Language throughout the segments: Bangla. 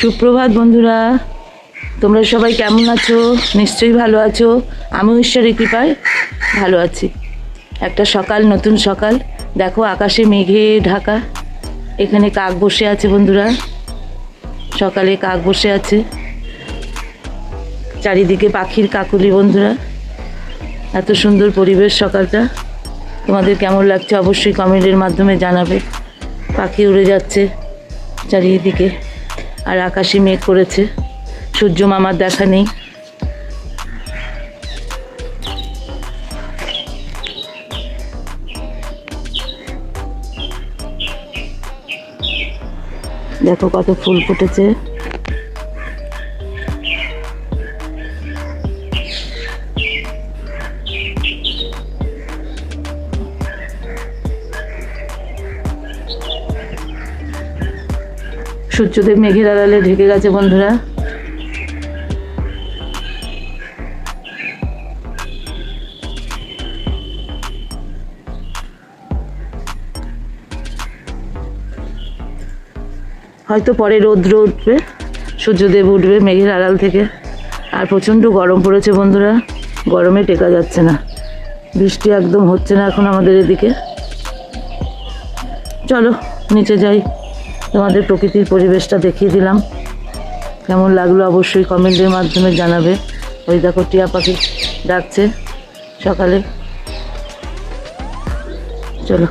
সুপ্রভাত, বন্ধুরা। তোমরা সবাই কেমন আছো? নিশ্চয়ই ভালো আছো। আমি ঈশ্বরের কৃপায় ভালো আছি। একটা সকাল, নতুন সকাল। দেখো, আকাশে মেঘে ঢাকা। এখানে কাক বসে আছে, বন্ধুরা। সকালে কাক বসে আছে। চারিদিকে পাখির কাকুলি, বন্ধুরা। এত সুন্দর পরিবেশ সকালটা। তোমাদের কেমন লাগছে অবশ্যই কমেন্টের মাধ্যমে জানাবে। পাখি উড়ে যাচ্ছে চারিদিকে। আর আকাশে মেঘ করেছে। সূর্য মামার দেখা নেই। দেখো কত ফুল ফুটেছে। সূর্যদেব মেঘের আড়ালে ঢেকে গেছে বন্ধুরা। হয়তো পরে রৌদ্র উঠবে, সূর্যদেব উঠবে মেঘের আড়াল থেকে। আর প্রচণ্ড গরম পড়েছে বন্ধুরা, গরমে টেকা যাচ্ছে না। বৃষ্টি একদম হচ্ছে না এখন আমাদের এদিকে। চলো, নিচে যাই। তোমাদের প্রকৃতির পরিবেশটা দেখিয়ে দিলাম। কেমন লাগল অবশ্যই কমেন্টের মাধ্যমে জানাবে। ওই দেখো টিয়া পাখি ডাকছে সকালে। চলো।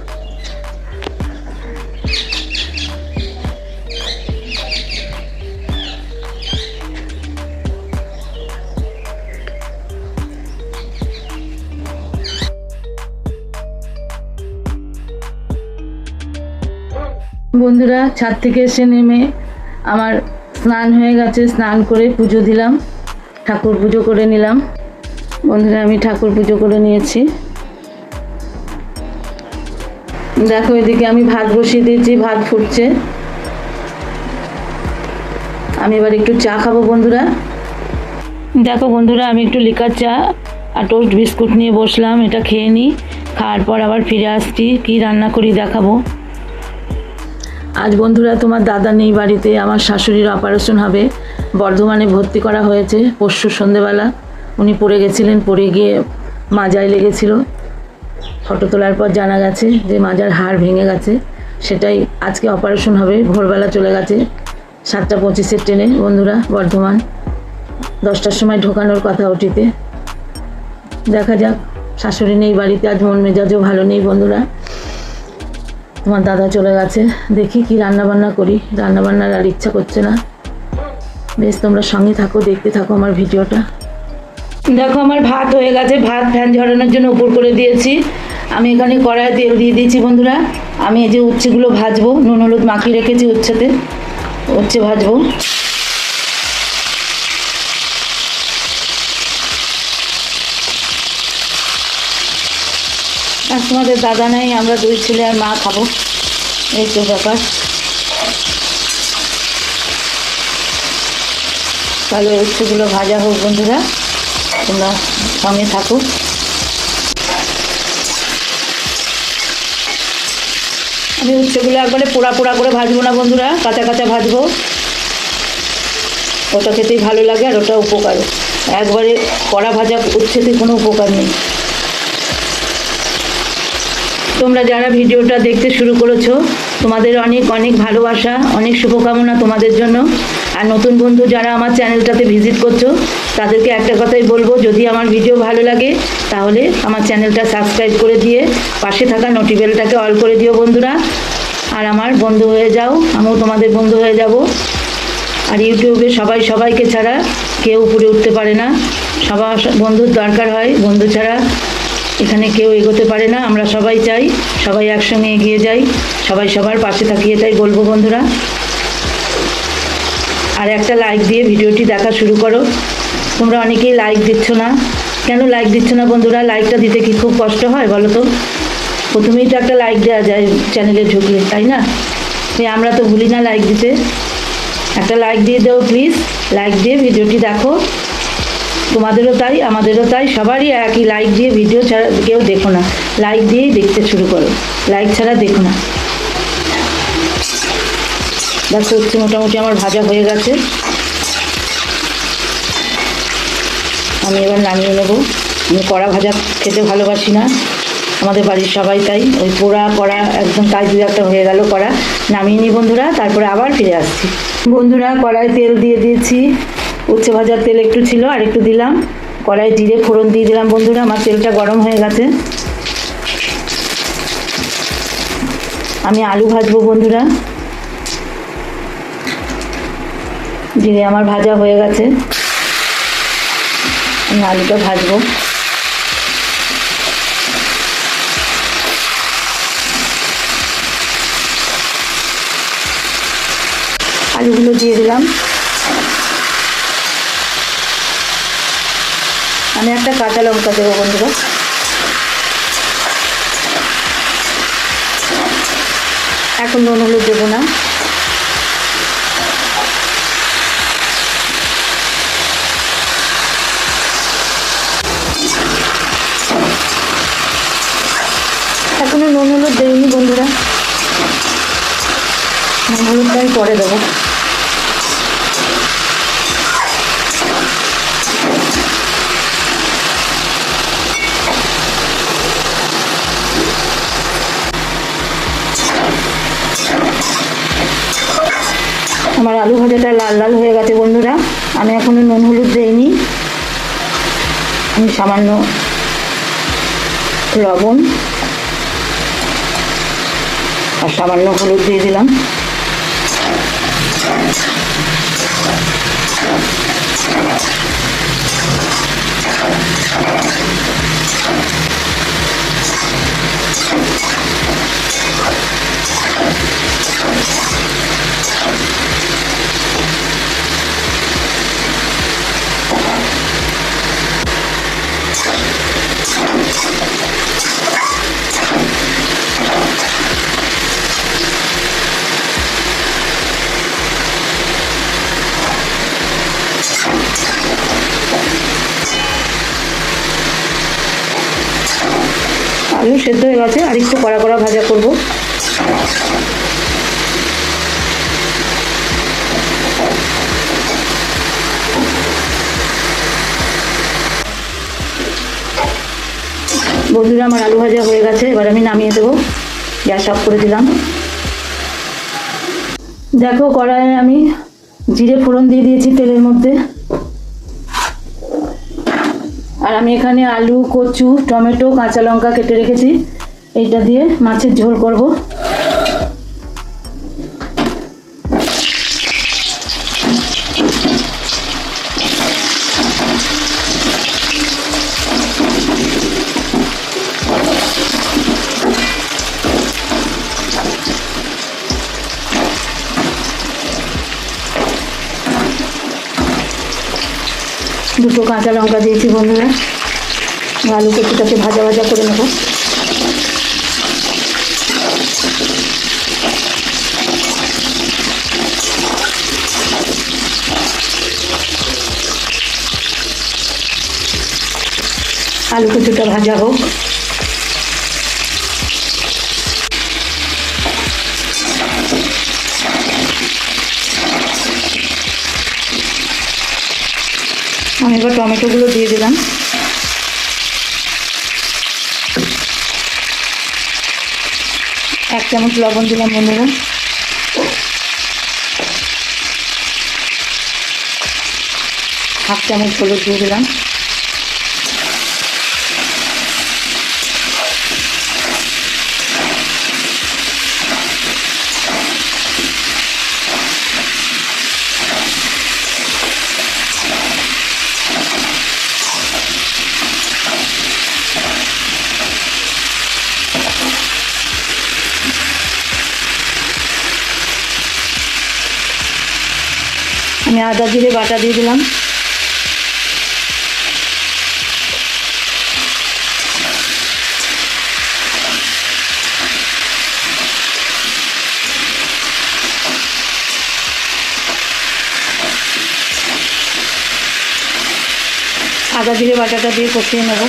বন্ধুরা, ছাদ থেকে এসে নেমে আমার স্নান হয়ে গেছে, স্নান করে পুজো দিলাম, ঠাকুর পুজো করে নিলাম। বন্ধুরা, আমি ঠাকুর পুজো করে নিয়েছি। দেখো এদিকে আমি ভাত বসিয়ে দিয়েছি, ভাত ফুটছে। আমি এবার একটু চা খাব বন্ধুরা। দেখো বন্ধুরা, আমি একটু লিকার চা আর টোস্ট বিস্কুট নিয়ে বসলাম, এটা খেয়ে নিই খাওয়ার পর আবার ফিরে আসছি, কী রান্না করি দেখাবো। আজ বন্ধুরা তোমার দাদা নেই বাড়িতে, আমার শাশুড়ির অপারেশন হবে। বর্ধমানে ভর্তি করা হয়েছে পরশু সন্ধেবেলা। উনি পড়ে গেছিলেন, পড়ে গিয়ে মাজায় লেগেছিল। ফটো তোলার পর জানা গেছে যে মাজার হাড় ভেঙে গেছে। সেটাই আজকে অপারেশন হবে, ভোরবেলা চলে গেছে সাতটা পঁচিশের ট্রেনে। বন্ধুরা, বর্ধমান, দশটার সময় ঢোকানোর কথা ওটিতে। দেখা যাক, শাশুড়ি নেই বাড়িতে, আজ মন মেজাজও ভালো নেই বন্ধুরা। তোমার দাদা চলে গেছে। দেখি কি রান্না বান্না করি। রান্না বান্নার আর ইচ্ছা করছে না। বেশ, তোমরা সঙ্গে থাকো, দেখতে থাকো আমার ভিডিওটা। দেখো, আমার ভাত হয়ে গেছে। ভাত ফ্যান ঝরানোর জন্য উপর করে দিয়েছি। আমি এখানে কড়াই তেল দিয়ে দিয়েছি, বন্ধুরা। আমি এই যে উচ্ছেগুলো ভাজবো, নুন, হলুদ মাখিয়ে রেখেছি উচ্ছেতে। উচ্ছে ভাজবো। তোমাদের দাদা নেই, আমরা দুই ছেলে আর মা খাব। এই তো ব্যাপার। তাহলে উচ্ছেগুলো ভাজা হোক বন্ধুরা, তোমরা সঙ্গে থাকো। আমি উচ্ছেগুলো একবারে পোড়া পোড়া করে ভাজবো না বন্ধুরা, কাঁচা কাঁচা ভাজবো। ওটা খেতেই ভালো লাগে আর ওটা উপকার। একবারে কড়া ভাজা উচ্ছেতে কোনো উপকার নেই। তোমরা যারা ভিডিওটা দেখতে শুরু করেছ, তোমাদের অনেক অনেক ভালোবাসা, অনেক শুভকামনা তোমাদের জন্য। আর নতুন বন্ধু যারা আমার চ্যানেলটাতে ভিজিট করছ, তাদেরকে একটা কথাই বলব, যদি আমার ভিডিও ভালো লাগে, তাহলে আমার চ্যানেলটা সাবস্ক্রাইব করে দিয়ে পাশে থাকা নোটিবেলটাকে অল করে দিও বন্ধুরা। আর আমার বন্ধু হয়ে যাও, আমিও তোমাদের বন্ধু হয়ে যাব। আর ইউটিউবে সবাই সবাইকে ছাড়া কেউ উপরে উঠতে পারে না। সবার বন্ধুর দরকার হয়, বন্ধু ছাড়া এখানে কেউ এগোতে পারে না, আমরা সবাই চাই, সবাই একসঙ্গে এগিয়ে যাই, সবাই সবার পাশে থাকি এটাই বলব বন্ধুরা। আর একটা লাইক দিয়ে ভিডিওটি দেখা শুরু করো। তোমরা অনেকেই লাইক দিচ্ছ না। কেন লাইক দিচ্ছ না বন্ধুরা? লাইকটা দিতে কি খুব কষ্ট হয় বলো তো? প্রথমেই তো একটা লাইক দেওয়া যায় চ্যানেলে ঢুকলে, তাই না? আমরা তো ভুলি না লাইক দিতে। একটা লাইক দিয়ে দাও প্লিজ লাইক দিয়ে ভিডিওটি দেখো। তোমাদেরও তাই, আমাদেরও তাই, সবারই একই লাইক দিয়ে ভিডিও ছাড়া কেউ দেখো না। লাইক দিয়েই দেখতে শুরু করো। লাইক ছাড়া দেখো না। দেখো হচ্ছে মোটামুটি আমার ভাজা হয়ে গেছে। আমি এবার নামিয়ে নেব। আমি কড়া ভাজা খেতে ভালোবাসি না। আমাদের বাড়ির সবাই তাই। ওই পোড়া, কড়া একদম তাই দু একটা হয়ে গেল কড়া। নামিয়ে নিই বন্ধুরা, তারপরে আবার ফিরে আসছি। বন্ধুরা কড়াই তেল দিয়ে দিয়েছি। উচ্ছে ভাজার তেল একটু ছিল, আর একটু দিলাম। কড়াই জিরে ফোড়ন দিয়ে দিলাম। বন্ধুরা, আমার তেলটা গরম হয়ে গেছে। আমি আলু ভাজবো, বন্ধুরা। জিরে আমার ভাজা হয়ে গেছে। আমি আলুটা ভাজবো। আলুগুলো দিয়ে দিলাম। আমি একটা কাঁচা লঙ্কা দেবো বন্ধুরা। এখন নুন হলুদ দেবো না। এখনও নুন হলুদ দেয়নি বন্ধুরা। নুন হলুদটা আমি পরে দেবো। আমার আলু ভাজাটা লাল লাল হয়ে গেছে বন্ধুরা। আমি এখনও নুন হলুদ দিইনি। আমি সামান্য লবণ আর সামান্য হলুদ দিয়ে দিলাম। গেছে আর একটু কড়া কড়া ভাজা করব। বন্ধুরা, আমার আলু ভাজা হয়ে গেছে, এবার আমি নামিয়ে দেবো। গ্যাস অফ করে দিলাম। দেখো, কড়াইয়ে আমি জিরে ফোড়ন দিয়ে দিয়েছি তেলের মধ্যে। আর আমি এখানে আলু, কচু, টমেটো, কাঁচা লঙ্কা কেটে রেখেছি। এইটা দিয়ে মাছের ঝোল করব। দুটো কাঁচা লঙ্কা দিয়েছি বন্ধুরা। আলু কচুটাকে ভাজা ভাজা করে নেব। আলু কচুটা ভাজা হোক। আমি এবার টমেটোগুলো দিয়ে দিলাম। এক চামচ লবণ দিলাম বন্ধুরা। হাফ চামচ হলুদ দিয়ে দিলাম। আমি আদা, জিরে, বাটা দিয়ে দিলাম। আদা, জিরে, বাটাটা দিয়ে কষিয়ে নেব।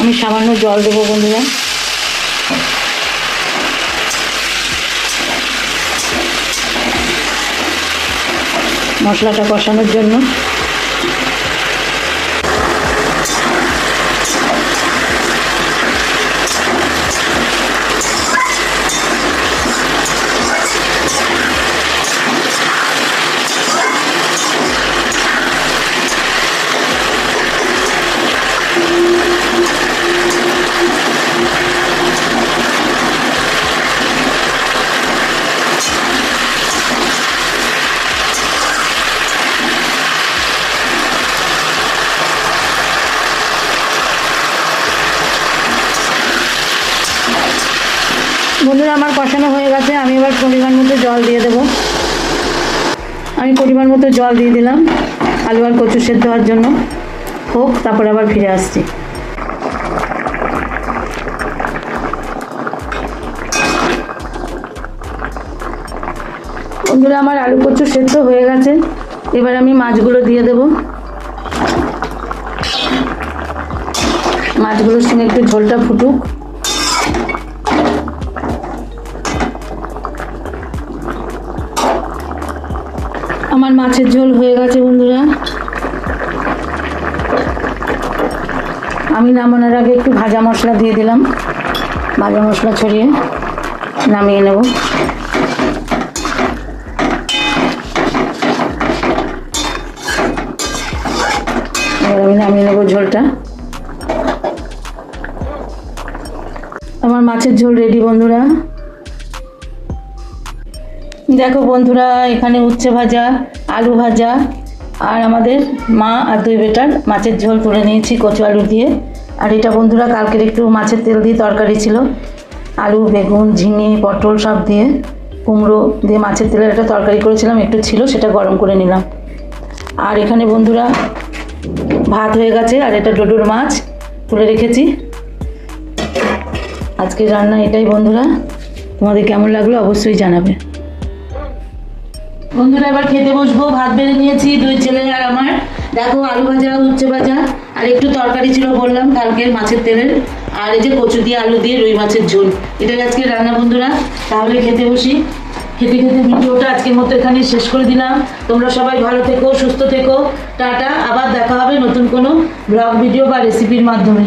আমি সামান্য জল দেবো বন্ধুরা। মশলাটা কষানোর জন্য। বন্ধুরা, আমার কষানো হয়ে গেছে। আমি এবার পরিমাণ মতো জল দিয়ে দেবো। আমি পরিমাণ মতো জল দিয়ে দিলাম আলু আর কচু সেদ্ধ হওয়ার জন্য। হোক, তারপর আবার ফিরে আসছি। বন্ধুরা, আমার আলু কচু সেদ্ধ হয়ে গেছে। এবার আমি মাছগুলো দিয়ে দেবো। মাছগুলোর সঙ্গে একটু ঝোলটা ফুটুক। আমার মাছের ঝোল হয়ে গেছে, বন্ধুরা। আমি নামানোর আগে একটু ভাজা মশলা দিয়ে দিলাম। ভাজা মশলা ছড়িয়ে নামিয়ে নেব। আমি নামিয়ে নেব ঝোলটা। আমার মাছের ঝোল রেডি বন্ধুরা। দেখো বন্ধুরা, এখানে উচ্ছে ভাজা, আলু ভাজা, আর আমাদের মা আর দুই বেটার মাছের ঝোল তুলে নিয়েছি কচু আলু দিয়ে। আর এটা বন্ধুরা, কালকের একটু মাছের তেল দিয়ে তরকারি ছিল। আলু, বেগুন, ঝিঙে, পটল সব দিয়ে কুমড়ো দিয়ে মাছের তেলের একটা তরকারি করেছিলাম, একটু ছিল, সেটা গরম করে নিলাম। আর এখানে বন্ধুরা, ভাত হয়ে গেছে, আর এটা ডোডোর মাছ তুলে রেখেছি। আজকে রান্না এটাই বন্ধুরা। তোমাদের কেমন লাগল অবশ্যই জানাবে। বন্ধুরা, এবার খেতে বসবো। ভাত বেড়ে নিয়েছি, দুই ছেলে আর আমার। দেখো, আলু ভাজা, উচ্ছে ভাজা, আর একটু তরকারি ছিল বললাম কালকের মাছের তেলের। আর এই যে কচু দিয়ে আলু দিয়ে রুই মাছের ঝোল। এটা আজকে রান্না, বন্ধুরা। তাহলে খেতে বসি। খেতে খেতে ভিডিওটা আজকের মতো এখানে শেষ করে দিলাম। তোমরা সবাই ভালো থেকো, সুস্থ থেকো। টাটা। আবার দেখা হবে নতুন কোনো ব্লগ, ভিডিও বা রেসিপির মাধ্যমে।